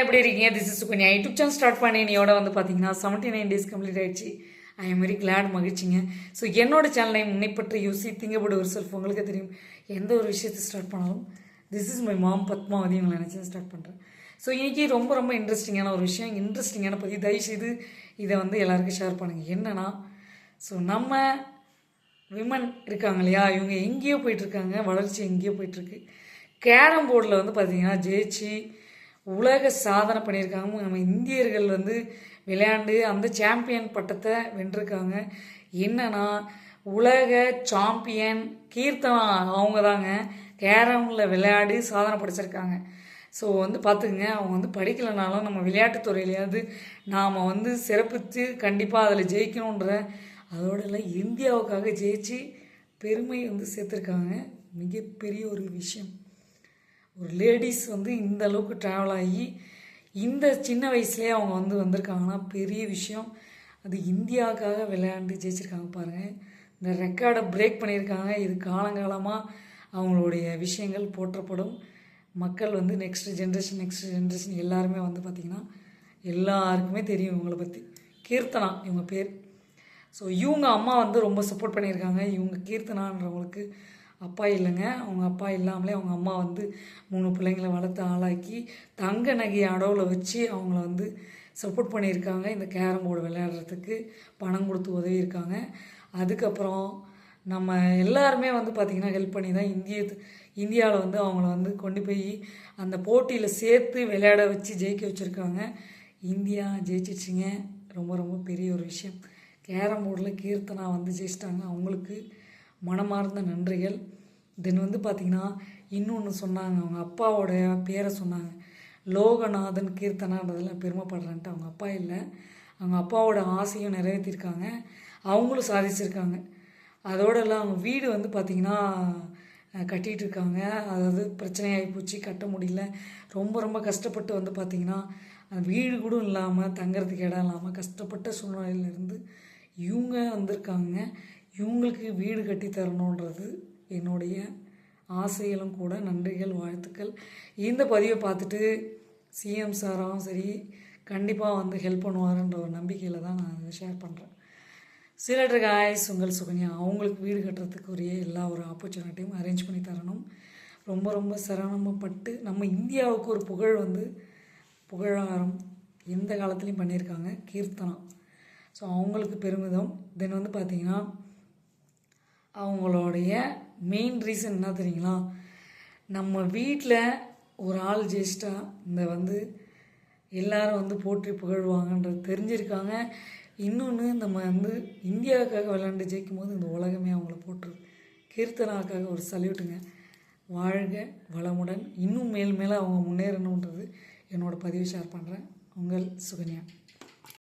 எப்படி இருக்கீங்க? This is Sukanya YouTube channel start பண்ணி நீயோட வந்து பார்த்தீங்கன்னா செவன்ட்டி நைன் டேஸ் கம்ப்ளீட் ஆயிடுச்சு. ஐ எம் வெரி கிளாட் மகிழ்ச்சிங்க. ஸோ என்னோட சேனலை முன்னை பற்றி யோசி ஒரு செல்ஃப் உங்களுக்கு தெரியும். எந்த ஒரு விஷயத்தை ஸ்டார்ட் பண்ணாலும் this is my mom Padmavathi உங்களை நினச்சி ஸ்டார்ட் பண்ணுறேன் ஸோ இன்றைக்கி ரொம்ப ரொம்ப இன்ட்ரெஸ்டிங்கான ஒரு விஷயம் இன்ட்ரெஸ்டிங்கான பற்றி தயவுசெய்து இதை வந்து எல்லாருக்கும் ஷேர் பண்ணுங்கள் என்னன்னா ஸோ நம்ம விமன் இருக்காங்க இல்லையா? இவங்க எங்கேயோ போயிட்டுருக்காங்க வளர்ச்சி எங்கேயோ போயிட்டுருக்கு கேரம் போர்டில் வந்து பார்த்தீங்கன்னா ஜெயிச்சு உலக சாதனை பண்ணியிருக்காங்க. நம்ம இந்தியர்கள் வந்து விளையாண்டு அந்த சாம்பியன் பட்டத்தை வென்றிருக்காங்க. என்னன்னா உலக சாம்பியன் கீர்த்தனா அவங்க தாங்க கேரமில் விளையாடி சாதனை படைச்சிருக்காங்க. ஸோ வந்து பார்த்துக்குங்க அவங்க வந்து படிக்கலைனாலும் நம்ம விளையாட்டுத் துறையிலையாவது நாம் வந்து சிறப்பித்து கண்டிப்பாக அதில் ஜெயிக்கணுன்ற அதோட இல்லை இந்தியாவுக்காக ஜெயிச்சு பெருமை வந்து சேர்த்துருக்காங்க. மிகப்பெரிய ஒரு விஷயம். ஒரு லேடிஸ் வந்து இந்த அளவுக்கு ட்ராவல் ஆகி இந்த சின்ன வயசுலேயே அவங்க வந்து வந்திருக்காங்கன்னா பெரிய விஷயம். அது இந்தியாவுக்காக விளையாண்டு ஜெயிச்சிருக்காங்க பாருங்கள் இந்த ரெக்கார்டை பிரேக் பண்ணியிருக்காங்க. இது காலங்காலமாக அவங்களுடைய விஷயங்கள் போற்றப்படும். மக்கள் வந்து நெக்ஸ்ட் ஜென்ரேஷன் நெக்ஸ்ட் ஜென்ரேஷன் எல்லாருமே வந்து பார்த்திங்கன்னா எல்லாருக்குமே தெரியும் இவங்களை பற்றி கீர்த்தனா இவங்க பேர். ஸோ இவங்க அம்மா வந்து ரொம்ப சப்போர்ட் பண்ணியிருக்காங்க. இவங்க கீர்த்தனான்றவங்களுக்கு அப்பா இல்லைங்க. அவங்க அப்பா இல்லாமலே அவங்க அம்மா வந்து மூணு பிள்ளைங்களை வளர்த்து ஆளாக்கி தங்க நகையை அடவில் வச்சு அவங்கள வந்து சப்போர்ட் பண்ணியிருக்காங்க. இந்த கேரம் போர்டு விளையாடுறதுக்கு பணம் கொடுத்து உதவி இருக்காங்க அதுக்கப்புறம் நம்ம எல்லாருமே வந்து பார்த்திங்கன்னா ஹெல்ப் பண்ணி தான் இந்திய இந்தியாவில் வந்து அவங்கள வந்து கொண்டு போய் அந்த போட்டியில் சேர்த்து விளையாட வச்சு ஜெயிக்க வச்சுருக்காங்க. இந்தியா ஜெயிச்சிச்சிங்க ரொம்ப ரொம்ப பெரிய ஒரு விஷயம். கேரம் போர்டில் கீர்த்தனா வந்து ஜெயிச்சிட்டாங்க. அவங்களுக்கு மனமார்ந்த நன்றிகள். தென் வந்து பார்த்திங்கன்னா இன்னொன்று சொன்னாங்க அவங்க அப்பாவோட பேரை சொன்னாங்க. லோகநாதன் கீர்த்தனான்றதில் பெருமைப்படுறேன்ட்டு அவங்க அப்பா இல்லை. அவங்க அப்பாவோட ஆசையும் நிறைவேற்றிருக்காங்க அவங்களும் சாதிச்சிருக்காங்க. அதோட எல்லாம் அவங்க வீடு வந்து பார்த்திங்கன்னா கட்டிகிட்டு இருக்காங்க அதாவது பிரச்சனையாகி போச்சு கட்ட முடியல. ரொம்ப ரொம்ப கஷ்டப்பட்டு வந்து பார்த்திங்கன்னா அந்த வீடு கூட இல்லாமல் தங்குறதுக்கு இடம் இல்லாமல் கஷ்டப்பட்ட சூழ்நிலையிலேருந்து இவங்க வந்திருக்காங்க. இவங்களுக்கு வீடு கட்டி தரணுன்றது என்னுடைய ஆசைகளும் கூட. நன்றிகள் வாழ்த்துக்கள். இந்த பதிவை பார்த்துட்டு சிஎம் சாராகவும் சரி கண்டிப்பாக வந்து ஹெல்ப் பண்ணுவாருன்ற ஒரு நம்பிக்கையில் தான் நான் இதை ஷேர் பண்ணுறேன் சிலர் காய்ஸ் உங்கள் சுகன்யா. அவங்களுக்கு வீடு கட்டுறதுக்கு உரிய எல்லா ஒரு ஆப்பர்ச்சுனிட்டியும் அரேஞ்ச் பண்ணி தரணும். ரொம்ப ரொம்ப சிரமப்பட்டு நம்ம இந்தியாவுக்கு ஒரு புகழ் வந்து புகழாரம் எந்த காலத்துலேயும் பண்ணியிருக்காங்க. கீர்த்தனா. ஸோ அவங்களுக்கு பெருமிதம். தென் வந்து பார்த்திங்கன்னா அவங்களுடைய மெயின் ரீசன் என்ன தெரியுங்களா? நம்ம வீட்டில் ஒரு ஆள் ஜெயிச்சிட்டா இந்த வந்து எல்லாரும் வந்து போற்றி புகழ்வாங்கன்றது தெரிஞ்சிருக்காங்க. இன்னொன்று நம்ம வந்து இந்தியாவுக்காக விளையாண்டு ஜெயிக்கும் போது இந்த உலகமே அவங்கள போட்டுரு கீர்த்தனாக்காக ஒரு சல்யூட்டுங்க வாழ்க வளமுடன். இன்னும் மேல் மேலே அவங்க முன்னேறணுன்றது என்னோடய பதிவு ஷேர் பண்ணுறேன் உங்கள் சுகன்யா.